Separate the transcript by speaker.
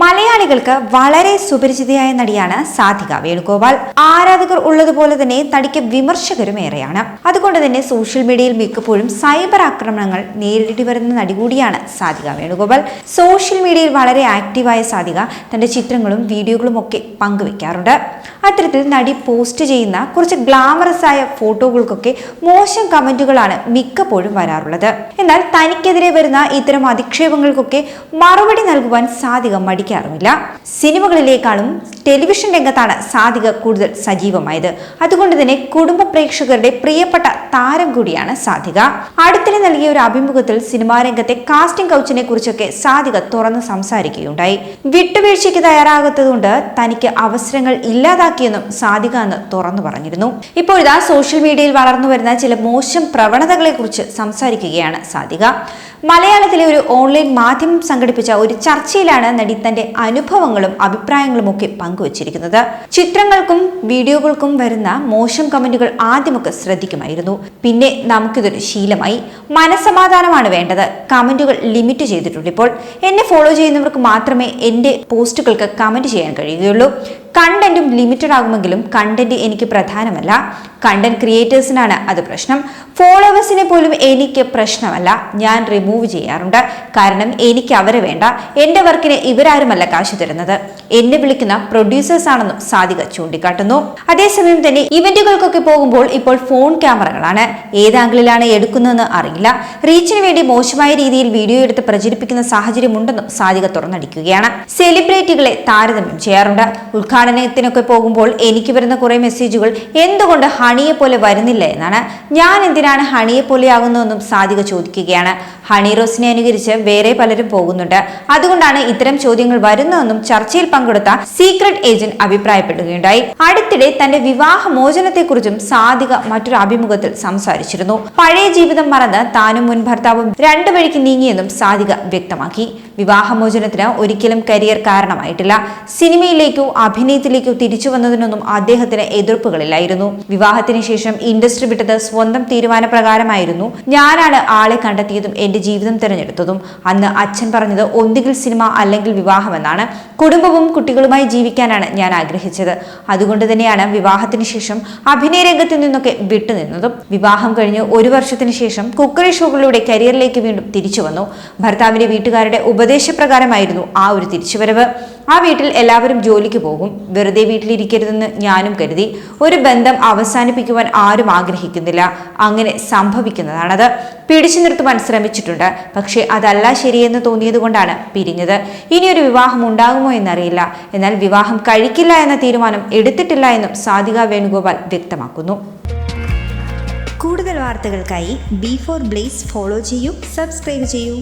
Speaker 1: മലയാളികൾക്ക് വളരെ സുപരിചിതയായ നടിയാണ് സാധിക വേണുഗോപാൽ. ആരാധകർ ഉള്ളതുപോലെ തന്നെ നടിക്ക് വിമർശകരും ഏറെയാണ്. അതുകൊണ്ട് തന്നെ സോഷ്യൽ മീഡിയയിൽ മിക്കപ്പോഴും സൈബർ ആക്രമണങ്ങൾ നേരിടേണ്ടി വരുന്ന നടി കൂടിയാണ് സാധിക വേണുഗോപാൽ. സോഷ്യൽ മീഡിയയിൽ വളരെ ആക്റ്റീവായ സാധിക തന്റെ ചിത്രങ്ങളും വീഡിയോകളും ഒക്കെ പങ്കുവെക്കാറുണ്ട്. അത്തരത്തിൽ നടി പോസ്റ്റ് ചെയ്യുന്ന കുറച്ച് ഗ്ലാമറസ് ആയ ഫോട്ടോകൾക്കൊക്കെ മോശം കമന്റുകളാണ് മിക്കപ്പോഴും വരാറുള്ളത്. എന്നാൽ തനിക്കെതിരെ വരുന്ന ഇത്തരം അധിക്ഷേപങ്ങൾക്കൊക്കെ മറുപടി നൽകുവാൻ സാധിക മടിക്കാറുമില്ല സിനിമകളിലേക്കാളും ടെലിവിഷൻ രംഗത്താണ് സാധിക കൂടുതൽ സജീവമായത്. അതുകൊണ്ട് തന്നെ കുടുംബ പ്രേക്ഷകരുടെ പ്രിയപ്പെട്ട താരം കൂടിയാണ് സാധിക. അടുത്തിടെ നൽകിയ ഒരു അഭിമുഖത്തിൽ സിനിമാ രംഗത്തെ കാസ്റ്റിംഗ് കൗച്ചിനെ കുറിച്ചൊക്കെ സാധിക തുറന്ന് സംസാരിക്കുകയുണ്ടായി. വിട്ടുവീഴ്ചയ്ക്ക് തയ്യാറാകാത്തതുകൊണ്ട് തനിക്ക് അവസരങ്ങൾ ഇല്ലാതാക്കിയെന്നും സാധിക എന്ന് തുറന്നു പറഞ്ഞിരുന്നു. ഇപ്പോഴിതാ സോഷ്യൽ മീഡിയയിൽ വളർന്നു വരുന്ന ചില മോശം പ്രവണതകളെ കുറിച്ച് സംസാരിക്കുകയാണ് സാധിക. മലയാളത്തിലെ ഒരു ഓൺലൈൻ മാധ്യമം സംഘടിപ്പിച്ച ഒരു ചർച്ചയിലാണ് നടി തന്റെ അനുഭവങ്ങളും അഭിപ്രായങ്ങളും ഒക്കെ പങ്കുവച്ചിരിക്കുന്നത്. ചിത്രങ്ങൾക്കും വീഡിയോകൾക്കും വരുന്ന മോശം കമന്റുകൾ ആദ്യമൊക്കെ ശ്രദ്ധിക്കുമായിരുന്നു. പിന്നെ നമുക്കിതൊരു ശീലമായി മനസമാധാനമാണ് വേണ്ടത്. കമന്റുകൾ ലിമിറ്റ് ചെയ്തിട്ടുണ്ട് ഇപ്പോൾ. എന്നെ ഫോളോ ചെയ്യുന്നവർക്ക് മാത്രമേ എന്റെ പോസ്റ്റുകൾക്ക് കമന്റ് ചെയ്യാൻ കഴിയുകയുള്ളൂ. കണ്ടന്റും ലിമിറ്റഡ് ആകുമെങ്കിലും കണ്ടന്റ് എനിക്ക് പ്രധാനമല്ല. കണ്ടന്റ് ക്രിയേറ്റേഴ്സിനാണ് അത് പ്രശ്നം. ഫോളോവേഴ്സിനെ പോലും എനിക്ക് പ്രശ്നമല്ല. ഞാൻ റിമൂവ് ചെയ്യാറുണ്ട്. കാരണം എനിക്ക് അവരെ വേണ്ട. എന്റെ വർക്കിന് ഇവരാരുമല്ല കാശ് തരുന്നത്. എന്നെ വിളിക്കുന്ന പ്രൊഡ്യൂസേഴ്സ് ആണെന്നും സാധിക ചൂണ്ടിക്കാട്ടുന്നു. അതേസമയം തന്നെ ഇവന്റുകൾക്കൊക്കെ പോകുമ്പോൾ ഇപ്പോൾ ഫോൺ ക്യാമറകളാണ് ഏത് ആംഗിളിലാണ് എടുക്കുന്നതെന്ന് അറിയില്ല. റീച്ചിന് വേണ്ടി മോശമായ രീതിയിൽ വീഡിയോ എടുത്ത് പ്രചരിപ്പിക്കുന്ന സാഹചര്യമുണ്ടെന്നും സാധിക തുറന്നടിക്കുകയാണ്. സെലിബ്രിറ്റികളെ താരതമ്യം ചെയ്യാറുണ്ട്. ഉദ്ഘാടനത്തിനൊക്കെ പോകുമ്പോൾ എനിക്ക് വരുന്ന കുറെ മെസ്സേജുകൾ എന്തുകൊണ്ട് ഹണിയെ പോലെ വരുന്നില്ല എന്നാണ്. ഞാൻ എന്തിനാണ് ഹണിയെ പോലെ ആകുന്നതെന്നും സാധിക ചോദിക്കുകയാണ്. ഹണി റോസിനെ അനുകരിച്ച് വേറെ പലരും പോകുന്നുണ്ട്. അതുകൊണ്ടാണ് ഇത്തരം ചോദ്യങ്ങൾ വരുന്നതെന്നും ചർച്ചയിൽ പങ്കെടുത്ത സീക്രട്ട് ഏജന്റ് അഭിപ്രായപ്പെടുകയുണ്ടായി. അടുത്തിടെ തന്റെ വിവാഹ മോചനത്തെക്കുറിച്ചും സാധിക മറ്റൊരു അഭിമുഖത്തിൽ സംസാരിച്ചിരുന്നു. പഴയ ജീവിതം മറന്ന് താനും മുൻ ഭർത്താവും രണ്ടു വഴിക്ക് നീങ്ങിയെന്നും സാധിക വ്യക്തമാക്കി. വിവാഹമോചനത്തിന് ഒരിക്കലും കരിയർ കാരണമായിട്ടില്ല. സിനിമയിലേക്കോ അഭിനയത്തിലേക്കോ തിരിച്ചു വന്നതിനൊന്നും അദ്ദേഹത്തിന് എതിർപ്പുകളില്ലായിരുന്നു. വിവാഹത്തിന് ശേഷം ഇൻഡസ്ട്രി വിട്ടത് സ്വന്തം തീരുമാനപ്രകാരമായിരുന്നു. ഞാനാണ് ആളെ കണ്ടെത്തിയതും എന്റെ ജീവിതം തിരഞ്ഞെടുത്തതും. അന്ന് അച്ഛൻ പറഞ്ഞത് ഒന്നുകിൽ സിനിമ അല്ലെങ്കിൽ വിവാഹമെന്നാണ്. കുടുംബവും കുട്ടികളുമായി ജീവിക്കാനാണ് ഞാൻ ആഗ്രഹിച്ചത്. അതുകൊണ്ട് തന്നെയാണ് വിവാഹത്തിന് ശേഷം അഭിനയ രംഗത്തിൽ നിന്നൊക്കെ വിട്ടുനിന്നതും. വിവാഹം കഴിഞ്ഞ് ഒരു വർഷത്തിന് ശേഷം കുക്കറി ഷോകളിലൂടെ കരിയറിലേക്ക് വീണ്ടും തിരിച്ചു വന്നു. ഭർത്താവിന്റെ വീട്ടുകാരുടെ ഉപദേശപ്രകാരമായിരുന്നു ആ ഒരു തിരിച്ചുവരവ്. ആ വീട്ടിൽ എല്ലാവരും ജോലിക്ക് പോകും. വെറുതെ വീട്ടിലിരിക്കരുതെന്ന് ഞാനും കരുതി. ഒരു ബന്ധം അവസാനിപ്പിക്കുവാൻ ആരും ആഗ്രഹിക്കുന്നില്ല. അങ്ങനെ സംഭവിക്കുന്നതാണത്. പിടിച്ചു നിർത്തുവാൻ ശ്രമിച്ചിട്ടുണ്ട്. പക്ഷേ അതല്ല ശരിയെന്ന് തോന്നിയത് കൊണ്ടാണ് പിരിഞ്ഞത് ഇനിയൊരു വിവാഹം ഉണ്ടാകുമോ എന്നറിയില്ല. എന്നാൽ വിവാഹം കഴിക്കില്ല എന്ന തീരുമാനം എടുത്തിട്ടില്ല എന്നും സാധിക വേണുഗോപാൽ വ്യക്തമാക്കുന്നു. കൂടുതൽ വാർത്തകൾക്കായി ബി ഫോർ ബ്ലേസ് ഫോളോ ചെയ്യൂ സബ്സ്ക്രൈബ് ചെയ്യൂ.